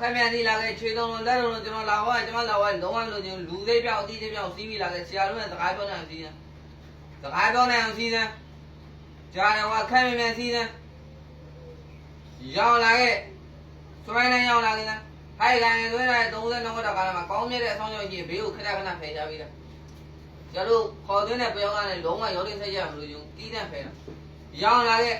ခမရစီလာခဲ့ချွေသုံးလုံးလက်လုံးလုံးကျွန်တော်လာဟောကျွန်တော်လာဟောလုံးဝမလို့ကျွန်လူသေးပြောက်အသီးသေးပြောက်စီးပြီးလာခဲ့ဆရာတို့ကစကားပြောနေအောင်စီးတယ်စကားပြောနေအောင်စီးတယ်ကြားတယ်ဟောခမရစီးတယ်ရောက်လာခဲ့စွဲနေရောက်လာခဲ့ဟိုက်ကန်သွင်းတဲ့30နောက်ကတကားမှာကောင်းမြတ်တဲ့အဆောင်ကြောင့်ကြီးဘေးကိုခဏခဏဖယ်ကြပြီးတယ်ကျတို့ခေါ်သွင်းတဲ့ပြောင်းကနေလုံးဝရောင်းနေဆက်ရမလို့ယူတီးတဲ့ဖယ်တာရောက်လာခဲ့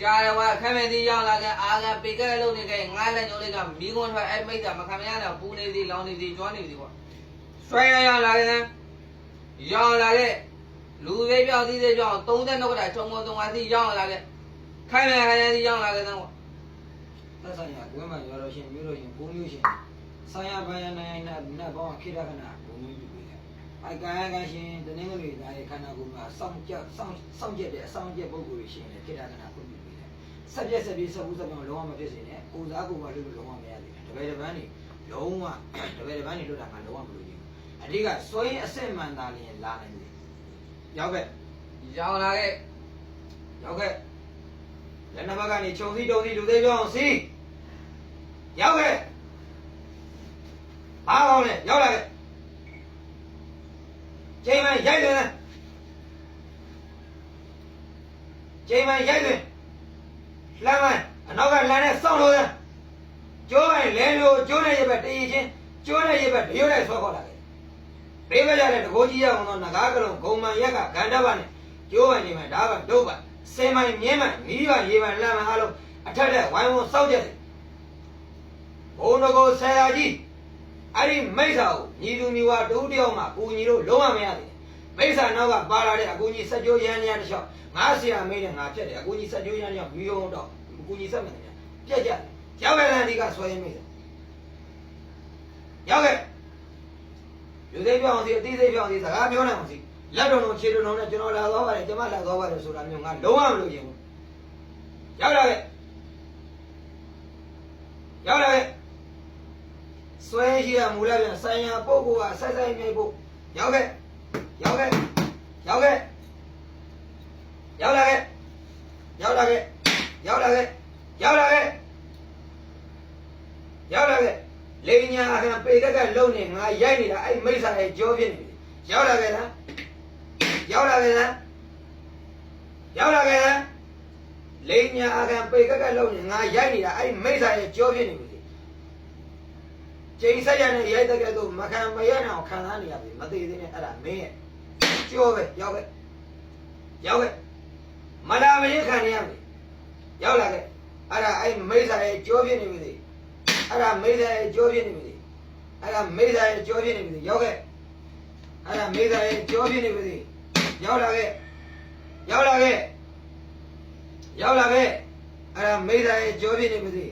ကြားရဝခမင်းဒီရောက်လာကအာကပေကဲလုံးနေကငါးလက်ညိုးလေးကမိကွန်းထွက်အဲ့မိတ်ကမခံမရတော့ပူနေစီလောင်းနေစီကျွမ်းနေစီကွာဆွဲရရောက်လာတဲ့ရောက်လာတဲ့လူသေးပြောက်သီးသေးပြောက်30နောက်ကတာချုံမသုံးပါးစီရောက်လာတဲ့ခိုင်မြန်ခိုင်မြန်စီရောက်လာတဲ့ကွာသက်ဆိုင်ရာကွင်းမှာရောတော့ရှင်မျိုးလို့ရှင်ဘုံမျိုးရှင်ဆိုင်ရာဘာယနိုင်နာနတ်ဘောင်းခိရခဏဘုံမျိုးပြုပေးတယ်။ အိုက်ကာယကရှင်တနင်္ဂနွေသားရဲ့ခန္ဓာကိုယ်မှာစောင့်ကြစောင့်စောင့်ကြတဲ့အဆောင်ကြပုဂ္ဂိုလ်ရှင်လေခိရခဏဘုံပြုပေးတယ်။ဆက်ပြက်ဆက်ပြီးဆက်ဘူးဆက်ပြောင်းလုံးဝမဖြစ်စေနဲ့။ကိုစားကိုပါလို့လုံးဝမရသေးဘူး။တပည့်တပန်းနေလုံးဝတပည့်တပန်းနေလို့တာငါလုံးဝမလို့ဘူး။အဓိကစွရင်အစစ်မှန်သားလျင်လာနိုင်တယ်။ရောက်ပဲရောက်လာတဲ့ရောက်ခဲ့လက်နံပါတ်ကနေခြုံစီတုံစီလူသေးပြောအောင်စီရောက်ခဲ့အားကောင်းလဲရောက်လာခဲ့ ချိန်မှန်ရိုက်တယ်ချိန်မှန်ရိုက်တယ်လမ်းမှန်အနောက်ကလမ်းနဲ့စောင့်လို့တယ်ကျိုးရင်လဲလို့ကျိုးတဲ့ရဘက်တည်ချင်းကျိုးတဲ့ရဘက်တရုတ်လိုက်ဆွဲခေါ်လာခဲ့ဘေးဘက်ကြတဲ့တကိုးကြီးရအောင်တော့ငကားကလုံးဂုံမှန်ရက်ကဂန္ဓပါနဲ့ကျိုးပိုင်နေမှာဒါကဒုတ်ပါစင်မိုင်မြင်းမိုင်မီးပါရေပါလမ်းမအားလုံးအထက်ထက်ဝိုင်းဝန်းစောက်ကြတယ်ဘုံတကောဆရာကြီး အဲ့ဒီမိစ္ဆာကိုညီသူညီဝတူတယောက်မှကိုညီတို့လုံးဝမရသေးဘူးမိစ္ဆာနောက်ကပါလာတဲ့အကူကြီးစက်ကြိုးရန်ရန်တစ်လျှောက်ငါဆရာမေးတယ်ငါဖြတ်တယ်အကူကြီးစက်ကြိုးရန်ရန်မီးုံတော့အကူကြီးစက်မယ်ညာပြက်ကြတယ်ရောက်ခဲ့တဲ့ဒီကဆွဲရင်းမိတယ်ရောက်ခဲ့လူသေးပြောင်းစီအသေးသေးပြောင်းစီစကားပြောနိုင်အောင်စီလက်တော်တော်ခြေတော်တော်နဲ့ကျွန်တော်လာသွားပါတယ်ကျွန်မလာသွားပါတယ်ဆိုတာမျိုးငါလုံးဝမလုပ်ချင်ဘူးရောက်လာခဲ့ရောက်လာခဲ့ ဆွဲရှိရမူလပြန်ဆိုင်ရာပုဂ္ဂိုလ်ကဆက်ဆိုင်မြိုက်ဖို့ရောက်ခဲ့ရောက်ခဲ့ရောက်ခဲ့ရောက်လာခဲ့ရောက်လာခဲ့ရောက်လာခဲ့ရောက်လာခဲ့ရောက်လာခဲ့လေညာအခံပေကက်ကလုံနေငါရိုက်နေတာအဲ့မိစ္ဆာရဲ့ကြောဖြစ်နေပြီရောက်လာခဲ့လားရောက်လာခဲ့လားရောက်လာခဲ့လားလိန်ညာအကံပေကက်ကလုံးနေငါရိုက်နေတာအဲ့ဒီမိစ္ဆာရဲ့ကြောဖြစ်နေပြီ ကျိန်ဆက်ရနဲ့ရိုက်တဲ့ကဲတော့မခံမရအောင်ခံစားနေရပြီမသေးသေးနဲ့အဲ့ဒါမင်းရဲ့ကြောပဲရောက်ပဲရောက်ပဲမလာမရင်ခံနေရပြီရောက်လာခဲ့အဲ့ဒါအဲ့မိစ္ဆာရဲ့ကြောဖြစ်နေပြီအဲ့ဒါမိစ္ဆာရဲ့ကြောဖြစ်နေပြီအဲ့ဒါမိစ္ဆာရဲ့ကြောဖြစ်နေပြီရောက်ခဲ့အဲ့ဒါမိစ္ဆာရဲ့ကြောဖြစ်နေပြီရောက်လာခဲ့ရောက်လာခဲ့ရောက်လာခဲ့အဲ့ဒါမိသားရဲ့ကြောပြနေမသိ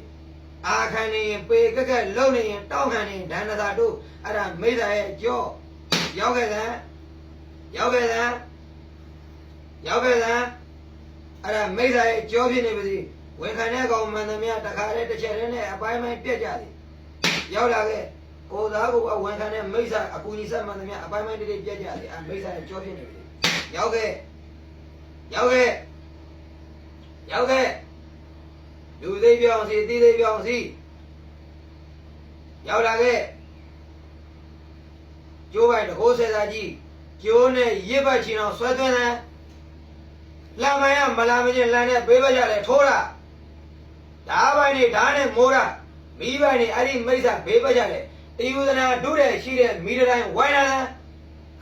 အာခံနေရင်ပေကက်ကက်လုံနေရင်တောင်းခံနေရင်ဒန္နသာတို့အဲ့ဒါမိသားရဲ့ကြောရောက်ခဲ့တဲ့ရောက်ခဲ့တဲ့ရောက်ခဲ့တဲ့အဲ့ဒါမိသားရဲ့ကြောပြနေမသိဝန်ခံတဲ့ကောင်မှန်သမျှတခါတည်းတစ်ချက်တည်းနဲ့အပိုင်းပိုင်းပြက်ကြသည်ရောက်လာခဲ့ကိုသားကဝန်ခံတဲ့မိသားအကူကြီးဆက်မှန်သမျှအပိုင်းပိုင်းတည်းပြက်ကြသည်အဲ့မိသားရဲ့ကြောပြနေပြီရောက်ခဲ့ရောက်ခဲ့ရောက်ခဲ့ လူသေးပြောင်းစီတီးသေးပြောင်းစီရောက်လာခဲ့ကျိုးပိုင်တကိုးဆယ်စာကြီးကျိုးနဲ့ရစ်ပတ်ချင်အောင်ဆွဲသွင်းတယ်လမ်းမရမလာမချင်းလမ်းနဲ့ပေးပတ်ကြလေထိုးတာဓာပိုင်နေဓာနဲ့မိုးတာမိပိုင်နေအဲ့ဒီမိစ္ဆာဘေးပတ်ကြလေတယူသနာဒုတဲ့ရှိတဲ့မိတိုင်းဝိုင်းလာတယ်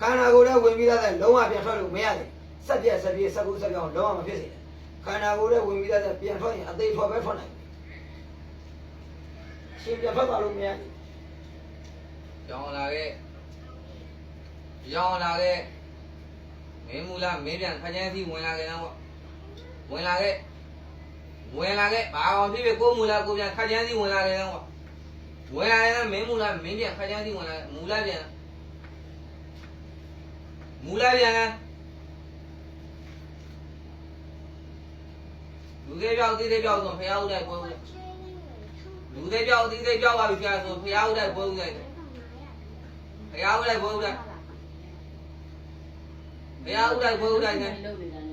ခန္ဓာကိုယ်ထဲဝင်ပြီးသားတဲ့လုံးဝပြန်ထွက်လို့မရတယ်စက်ပြက်စက်ပြေးစက်ကူစက်ပြောင်းလုံးဝမဖြစ်စေနဲ့ ခန္ဓာကိုယ်ထဲဝင်ပြီးသားတဲ့ပြန်ထွက်ရင်အသေးထွက်ပဲထွက်နိုင်တယ်ရှင်ပြန်ထွက်သွားလို့မရဘူးရောက်လာခဲ့ရောက်လာခဲ့မင်းမူလာမင်းပြန်ခကြမ်းစီဝင်လာခဲ့တော့ဝင်လာခဲ့ဝင်လာခဲ့ဘာအောင်ဖြစ်ဖြစ်ကိုမူလာကိုပြန်ခကြမ်းစီဝင်လာခဲ့တော့ဝင်လာခဲ့မင်းမူလာမင်းပြန်ခကြမ်းစီဝင်လာမူလာပြန်မူလာပြန်လူ သေးပြောက်သေးသေးပြောက်ဆိုဖះဦးတဲ့ပွဲဦးတဲ့လူသေးပြောက်သေးသေးပြောက်ပါပြီဖះဆိုဖះဦးတဲ့ပွဲဦးတဲ့ဖះဦးတဲ့ပွဲဦးတဲ့ဖះဦးတဲ့ပွဲဦးတဲ့နဲ့လုပ်နေတာ